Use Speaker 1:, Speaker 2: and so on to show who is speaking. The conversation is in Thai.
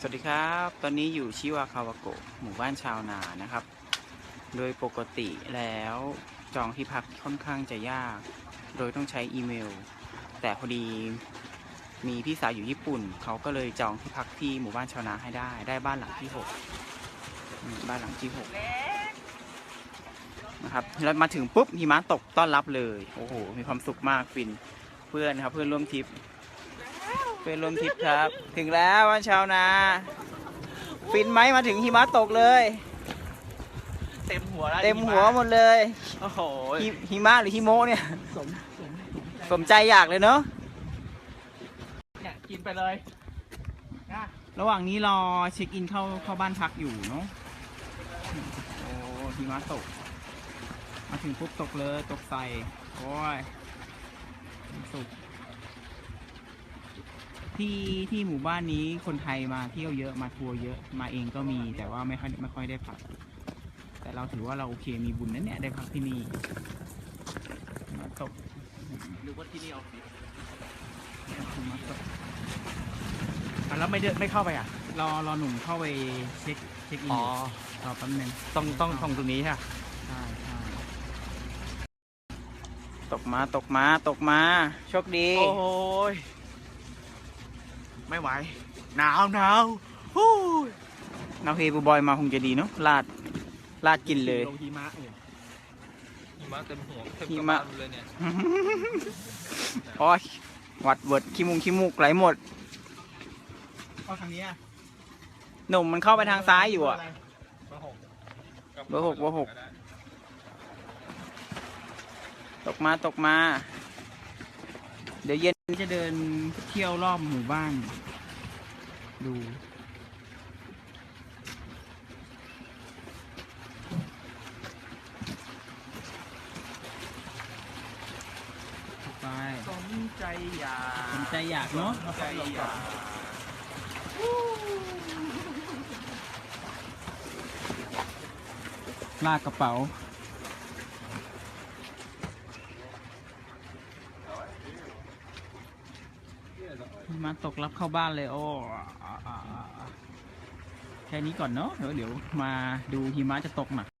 Speaker 1: สวัสดีครับ ตอนนี้อยู่ชิวาคาวาโกะหมู่บ้านชาวนานะครับ โดยปกติแล้วจองที่พักค่อนข้างจะยาก โดยต้องใช้อีเมล แต่พอดีมีพี่สาวอยู่ญี่ปุ่น เขาก็เลยจองที่พักที่หมู่บ้านชาวนาให้ได้ ได้บ้านหลังที่หกบ้านหลังที่หกนะครับแล้วมาถึงปุ๊บหิมะตกต้อนรับเลย โอ้โห มีความสุขมากฟิน เพื่อนครับ เพื่อนร่วมทริป เพื่อนร่วมทริปครับ ถึงแล้วบ้านชาวนา ฟินไหมมาถึงหิมะตกเลย
Speaker 2: เต็มหัวแล้ว
Speaker 1: เต็มหัวหมดเลย
Speaker 2: โอ้โห
Speaker 1: หิหิมะหรือหิโมะเนี่ย
Speaker 2: สมสม
Speaker 1: สมใจอยากเลยเนาะ
Speaker 2: เนี่ยกินไปเลยนะ
Speaker 1: ระหว่างนี้รอเช็คอินเข้าเข้าบ้านพักอยู่เนาะ โอ้หิมะตก มาถึงปุ๊บตกเลยตกใส่ โอ้ยสุด ที่ที่หมู่บ้านนี้คนไทยมาเที่ยวเยอะมาทัวร์เยอะมาเองก็มีแต่ว่าไม่ค่อยไม่ค่อยได้พัก แต่เราถือว่าเราโอเคมีบุญนั้นเนี่ยได้พักที่นี่หิมะตก
Speaker 2: หรือว่าที่นี่ออฟฟิศ
Speaker 1: หิมะตก
Speaker 2: อะแล้วไม่เดินไม่เข้าไปอะ
Speaker 1: รอรอหนุ่มเข้าไปเช็คเช็คอิน
Speaker 2: อ๋อ
Speaker 1: อยู่รอแป๊บนึง
Speaker 2: ต้องต้องตรงตรงนี้ค่ะ
Speaker 1: ใช่ใช่ตกมาตกมาตกมาโชคดี
Speaker 2: โอ้ย ไม่ไหว หนาวหนาวฮู้ย
Speaker 1: นาเฮบูบอยมาคงจะดีเนาะลาดลาดกินเลย
Speaker 2: ลงหิมะเนี่ย
Speaker 3: หิมะเต็มหัวเต็ม
Speaker 1: หิ
Speaker 3: กระ
Speaker 1: มะ
Speaker 3: บาลเลยเนี่ย
Speaker 1: โอ้ยหวัดเวิร์ดขี้มุงขี้มูกไหลหมด
Speaker 2: เอาทางนี้อะ
Speaker 1: หนุ่มมันเข้าไปทางซ้ายอยู่อะ
Speaker 3: เบอร์หก
Speaker 1: เบอร์หกเบอร์หกตกมาตกมา เดี๋ยวเย็น จะเดินเที่ยวรอบหมู่บ้าน ดูไป
Speaker 2: สมใจอยาก
Speaker 1: สนใจอยากเนาะ
Speaker 2: ใจอยาก
Speaker 1: ลากกระเป๋า มาตกรับเข้าบ้านเลย โอ้แค่นี้ก่อนเนาะเดี๋ยวเดี๋ยวมาดูหิมะจะตกหนัก